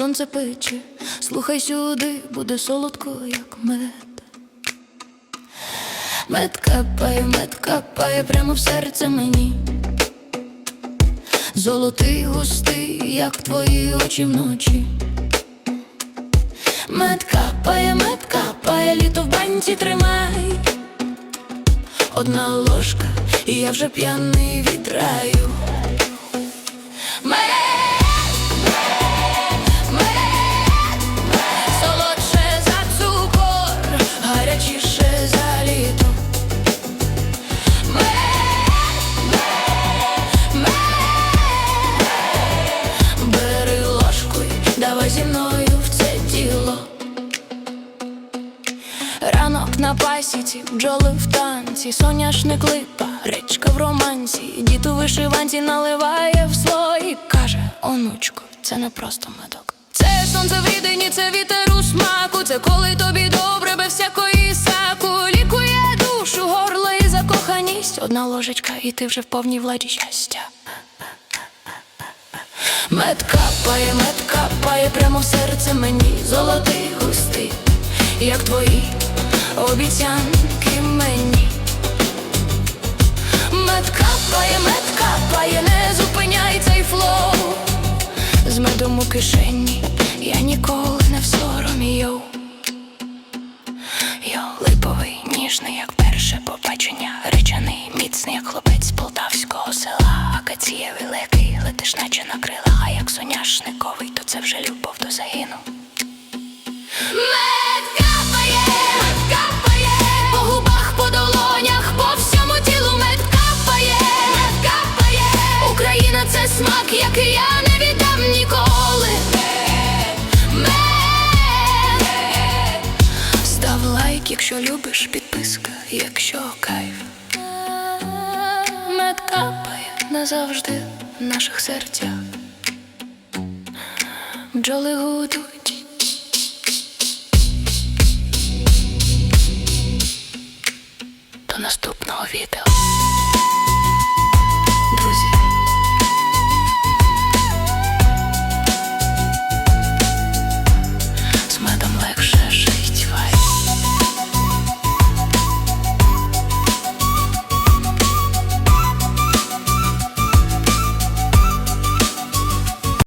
сонце пече, слухай сюди, буде солодко, як мед. Мед капає, мед капає прямо в серце мені. Золотий густий, як твої очі вночі. Мед капає, мед капає, літо в банці тримай. Одна ложка, і я вже п'яний від раю. Зі мною в це діло. Ранок на пасіці, бджоли в танці, соняшник липа, речка в романсі, дід у вишиванці наливає в слої, каже, онучко, це не просто медок. Це сонце в рідині, це вітер у смаку, це коли тобі добре, без всякої саку, лікує душу, горло і закоханість. Одна ложечка, і ти вже в повній владі щастя. Мед капає, мед капає прямо в серце мені золотий густий, як твої обіцянки мені. Мед капає, мед капає, не зупиняй цей флоу. З медом у кишені я ніколи не в соромі йоу. Йо, липовий, ніжний, як перше побачення, речаний, міцний, як хлопець з полтавського села. Акація великий, летиш, наче на крилах, а як соняшниковий, то це вже любов до загину. Мед капає, мед капає, по губах, по долонях, по всьому тілу мед капає, мед капає, Україна це смак, який я не віддам ніколи. Мед, мед, Став лайк, якщо любиш, підписка, якщо кайф. Мед капає назавжди в наших серцях. Бджоли гудуть. До наступного відео.